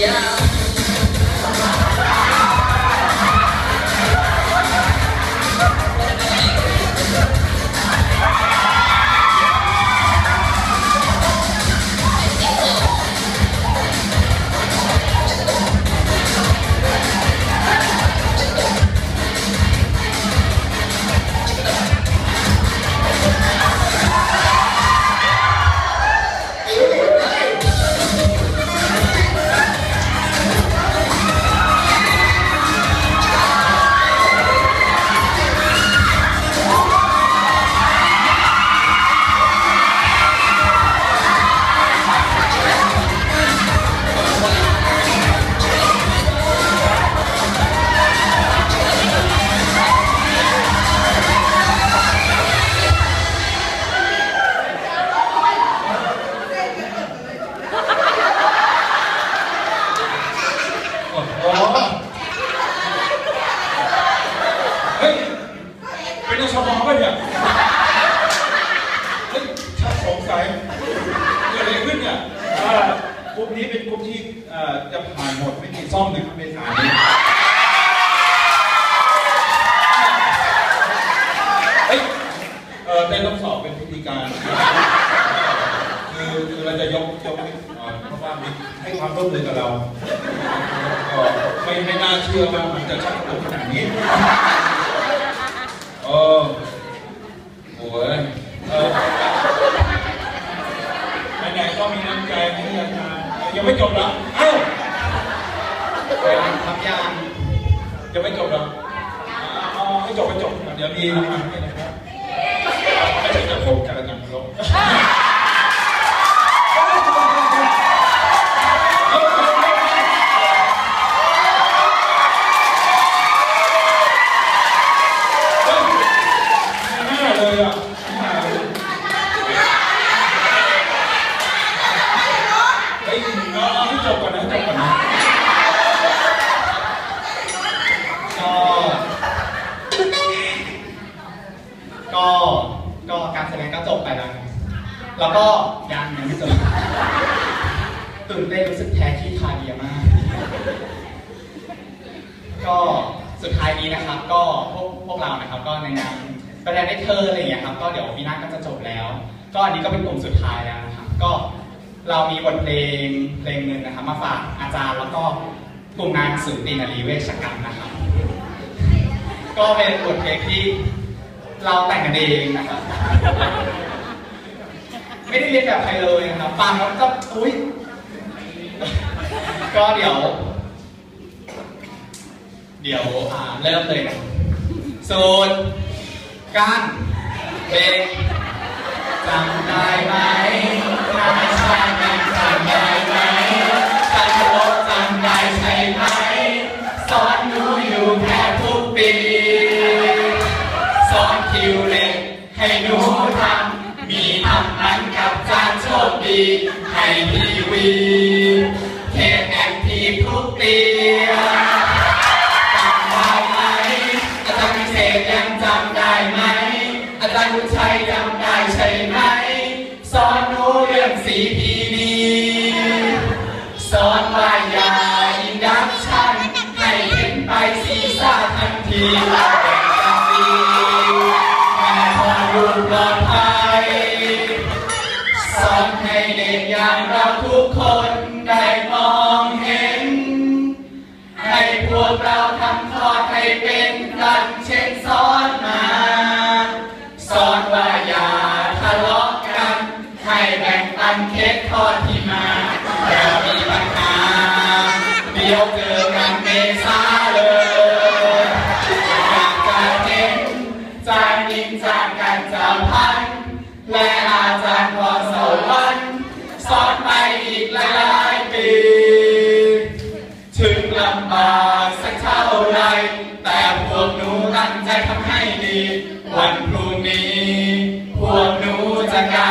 Yeah. ซ่อมนะครับเมษานี้เฮ้ยเอ่อได้ต้องสอบเป็นพิธีการ คือคือเราจะยกยกให้เอ่อเพราะว่ามีให้ความร่วมมือกับเราก็ไม่ไม่น่าเชื่อว่ามันจะชักตกขนาดนี้เออโอ้ยเออไหนๆก็มีน้ำใจให้อาจารย์ยังไม่จบเหรอเอ้า ทำยางยังไม่จบเหรอเอาให้จบไปจบ เดี๋ยวมีรางวัลให้นะครับไม่ใช่จะผมจากอาจารย์ครับ ไม่น่าเลยอะไม่น่าเลยเฮ้ยเอาเอาให้จบก่อนนะจบก่อนนะ ก็ ก็ ก็การแสดงก็จบไปแล้วครับ แล้วก็ยังยังไม่จบตื่นเต้นรู้สึกแพ้ที่คาเดียมาก ก็สุดท้ายนี้นะครับ ก็พวกพวกเรานะครับ ก็ในงานประเด็นได้เธออะไรอย่างเงี้ยครับ ก็เดี๋ยวปีน้าก็จะจบแล้ว ก็อันนี้ก็เป็นกลุ่มสุดท้ายแล้วนะครับ ก็เรามีบทเพลงเพลงหนึ่งนะครับ มาฝากอาจารย์แล้วก็กลุ่มงานสื่อตีนารีเวชกรรมนะครับ ก็เป็นบทเพลงที่เราแต่งกันเองนะครับ ไม่ได้เรียนแบบใครเลยนะครับฟังแล้วก็อุ้ยก็เดี๋ยว เดี๋ยวอ่าเริ่มเลยนะสูตรการเบรกจำได้ไหมนาชายังจำได้ไหมการลบจำได้ใช่ไหมสอนหนูอยู่แค่ทุกปี สอนคิวเล็กให้หนู โชคดีให้ทีวีเทปแอนทีทุกเตีย เป็นเช่นสอนมาสอนว่าอย่าทะเลาะกัน ให้แบ่งปันเค้กทอดที่มาเรามีปัญหาเดี๋ยวเกิน รุ่